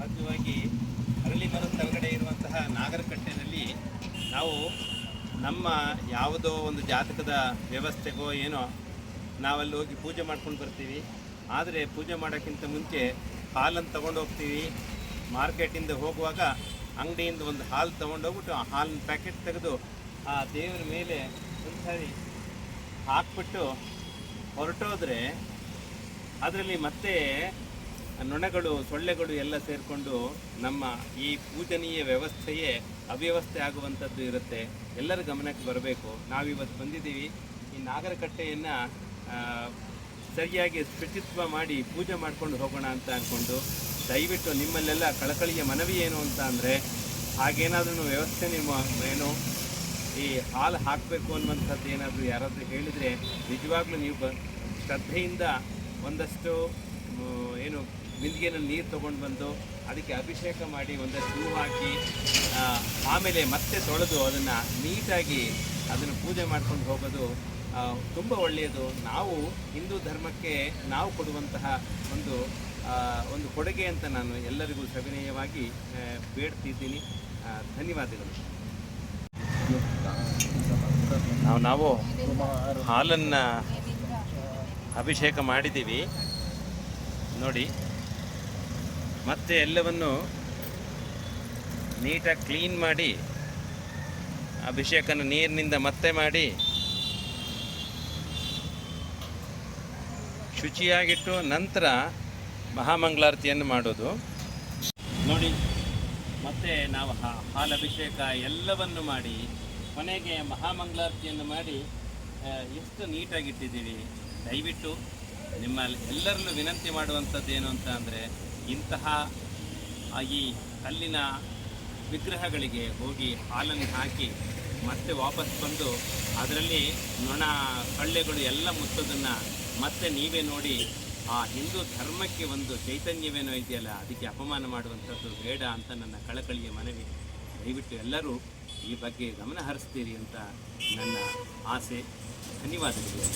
ಮುಖ್ಯವಾಗಿ ಅರಳಿ ಮರದ ಇರುವಂತಹ ನಾಗರಕಟ್ಟೆಯಲ್ಲಿ ನಾವು ನಮ್ಮ ಯಾವುದೋ ಒಂದು ಜಾತಕದ ವ್ಯವಸ್ಥೆಗೋ ಏನೋ ನಾವಲ್ಲಿ ಹೋಗಿ ಪೂಜೆ ಮಾಡ್ಕೊಂಡು ಬರ್ತೀವಿ. ಆದರೆ ಪೂಜೆ ಮಾಡೋಕ್ಕಿಂತ ಮುಂಚೆ ಹಾಲನ್ನು ತೊಗೊಂಡು ಹೋಗ್ತೀವಿ. ಮಾರ್ಕೆಟಿಂದ ಹೋಗುವಾಗ ಅಂಗಡಿಯಿಂದ ಒಂದು ಹಾಲು ತೊಗೊಂಡೋಗ್ಬಿಟ್ಟು ಆ ಹಾಲಿನ ಪ್ಯಾಕೆಟ್ ತೆಗೆದು ಆ ದೇವರ ಮೇಲೆ ಒಂದು ಸಾರಿ ಹಾಕ್ಬಿಟ್ಟು ಹೊರಟೋದ್ರೆ ಅದರಲ್ಲಿ ಮತ್ತೆ ನೊಣಗಳು, ಸೊಳ್ಳೆಗಳು ಎಲ್ಲ ಸೇರಿಕೊಂಡು ನಮ್ಮ ಈ ಪೂಜನೀಯ ವ್ಯವಸ್ಥೆಯೇ ಅವ್ಯವಸ್ಥೆ ಆಗುವಂಥದ್ದು ಇರುತ್ತೆ. ಎಲ್ಲರ ಗಮನಕ್ಕೆ ಬರಬೇಕು. ನಾವಿವತ್ತು ಬಂದಿದ್ದೀವಿ. ಈ ನಾಗರಕಟ್ಟೆಯನ್ನು ಸರಿಯಾಗಿ ಶುಚಿತ್ವ ಮಾಡಿ ಪೂಜೆ ಮಾಡ್ಕೊಂಡು ಹೋಗೋಣ ಅಂತ ಅಂದ್ಕೊಂಡು ದಯವಿಟ್ಟು ನಿಮ್ಮಲ್ಲೆಲ್ಲ ಕಳಕಳಿಯ ಮನವಿ ಏನು ಅಂತ ಅಂದರೆ, ಹಾಗೇನಾದ್ರೂ ವ್ಯವಸ್ಥೆ ನಿಮ್ಮ ಏನು? ಈ ಹಾಲು ಹಾಕಬೇಕು ಅನ್ನುವಂಥದ್ದು ಏನಾದರೂ ಯಾರಾದರೂ ಹೇಳಿದರೆ, ನಿಜವಾಗ್ಲೂ ನೀವು ಬ, ಶ್ರದ್ಧೆಯಿಂದ ಒಂದಷ್ಟು ಏನು ಬಿಂದಿಗೆನಲ್ಲಿ ನೀರು ತೊಗೊಂಡು ಬಂದು ಅದಕ್ಕೆ ಅಭಿಷೇಕ ಮಾಡಿ ಒಂದಷ್ಟು ಹೂ ಹಾಕಿ ಆಮೇಲೆ ಮತ್ತೆ ತೊಳೆದು ಅದನ್ನು ನೀಟಾಗಿ ಅದನ್ನು ಪೂಜೆ ಮಾಡ್ಕೊಂಡು ಹೋಗೋದು ತುಂಬ ಒಳ್ಳೆಯದು. ನಾವು ಹಿಂದೂ ಧರ್ಮಕ್ಕೆ ನಾವು ಕೊಡುವಂತಹ ಒಂದು ಒಂದು ಕೊಡುಗೆ ಅಂತ ನಾನು ಎಲ್ಲರಿಗೂ ಸವಿನಯವಾಗಿ ಬೇಡ್ತಿದ್ದೀನಿ. ಧನ್ಯವಾದಗಳು. ನಾವು ನಾವು ಹಾಲನ್ನು ಅಭಿಷೇಕ ಮಾಡಿದ್ದೀವಿ. ನೋಡಿ. ಮತ್ತೆ ಎಲ್ಲವನ್ನು ನೀಟಾಗಿ ಕ್ಲೀನ್ ಮಾಡಿ, ಅಭಿಷೇಕನ ನೀರಿನಿಂದ ಮತ್ತೆ ಮಾಡಿ, ಶುಚಿಯಾಗಿಟ್ಟು ನಂತರ ಮಹಾಮಂಗಳಾರತಿಯನ್ನು ಮಾಡೋದು. ನೋಡಿ, ಮತ್ತೆ ನಾವು ಹಾಲು ಅಭಿಷೇಕ ಎಲ್ಲವನ್ನು ಮಾಡಿ, ಕೊನೆಗೆ ಮಹಾಮಂಗಳಾರತಿಯನ್ನು ಮಾಡಿ ಎಷ್ಟು ನೀಟಾಗಿಟ್ಟಿದ್ದೀವಿ ದಯವಿಟ್ಟು ನಿಮ್ಮ ಎಲ್ಲರಲ್ಲೂ ವಿನಂತಿ ಮಾಡುವಂಥದ್ದು ಏನು ಅಂತ ಅಂದರೆ ಇಂತಹ ಈ ಕಲ್ಲಿನ ವಿಗ್ರಹಗಳಿಗೆ ಹೋಗಿ ಹಾಲನ್ನು ಹಾಕಿ ಮತ್ತೆ ವಾಪಸ್ ಬಂದು ಅದರಲ್ಲಿ ನೊಣ ಕಳ್ಳೆಗಳು ಎಲ್ಲ ಮುತ್ತೋದನ್ನು ಮತ್ತೆ ನೀವೇ ನೋಡಿ, ಆ ಹಿಂದೂ ಧರ್ಮಕ್ಕೆ ಒಂದು ಚೈತನ್ಯವೇನೋ ಇದೆಯಲ್ಲ, ಅದಕ್ಕೆ ಅಪಮಾನ ಮಾಡುವಂಥದ್ದು ಬೇಡ ಅಂತ ನನ್ನ ಕಳಕಳಿಯ ಮನವಿ. ದಯವಿಟ್ಟು ಎಲ್ಲರೂ ಈ ಬಗ್ಗೆ ಗಮನ ಹರಿಸ್ತೀರಿ ಅಂತ ನನ್ನ ಆಸೆ. ಧನ್ಯವಾದಗಳು.